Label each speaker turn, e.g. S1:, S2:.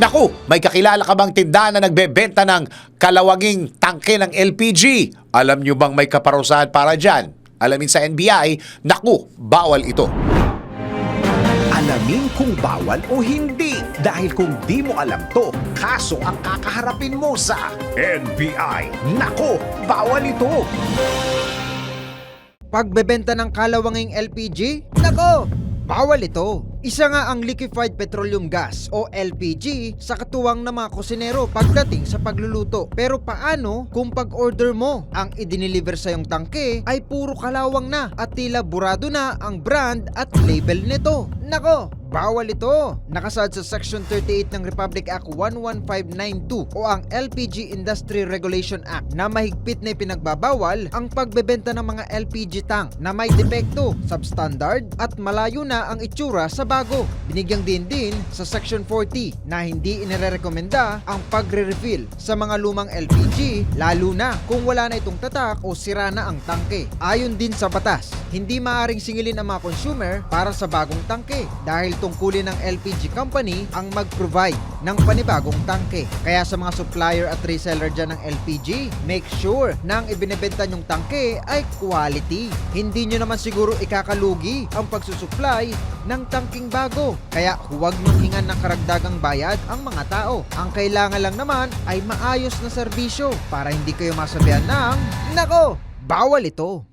S1: Naku, may kakilala ka bang tindahan na nagbebenta ng kalawanging tangke ng LPG? Alam nyo bang may kaparusahan para dyan? Alamin sa NBI, naku, bawal ito.
S2: Alamin kung bawal o hindi. Dahil kung di mo alam to, kaso ang kakaharapin mo sa NBI. Nako, bawal ito.
S3: Pagbebenta ng kalawanging LPG? Nako! Bawal ito. Isa nga ang liquefied petroleum gas o LPG sa katuwang ng mga kusinero pagdating sa pagluluto. Pero paano kung pag-order mo ang idiniliver sa yung tangke ay puro kalawang na at tila burado na ang brand at label nito? Nako! Bawal ito. Nakasaad sa Section 38 ng Republic Act 11592 o ang LPG Industry Regulation Act na mahigpit na ipinagbabawal ang pagbebenta ng mga LPG tank na may depekto, substandard at malayo na ang itsura sa bago. Binigyang din din sa Section 40 na hindi inirekomenda ang pagre-refill sa mga lumang LPG lalo na kung wala na itong tatak o sira na ang tangke. Ayon din sa batas, hindi maaring singilin ang mga consumer para sa bagong tangke dahil tungkulin ng LPG company ang mag-provide ng panibagong tangke. Kaya sa mga supplier at reseller dyan ng LPG, make sure na ang ibinebenta nyong tangke ay quality. Hindi nyo naman siguro ikakalugi ang pagsusupply ng tangking bago. Kaya huwag nyong hingan ng karagdagang bayad ang mga tao. Ang kailangan lang naman ay maayos na serbisyo para hindi kayo masabihan ng, Nako! Bawal ito!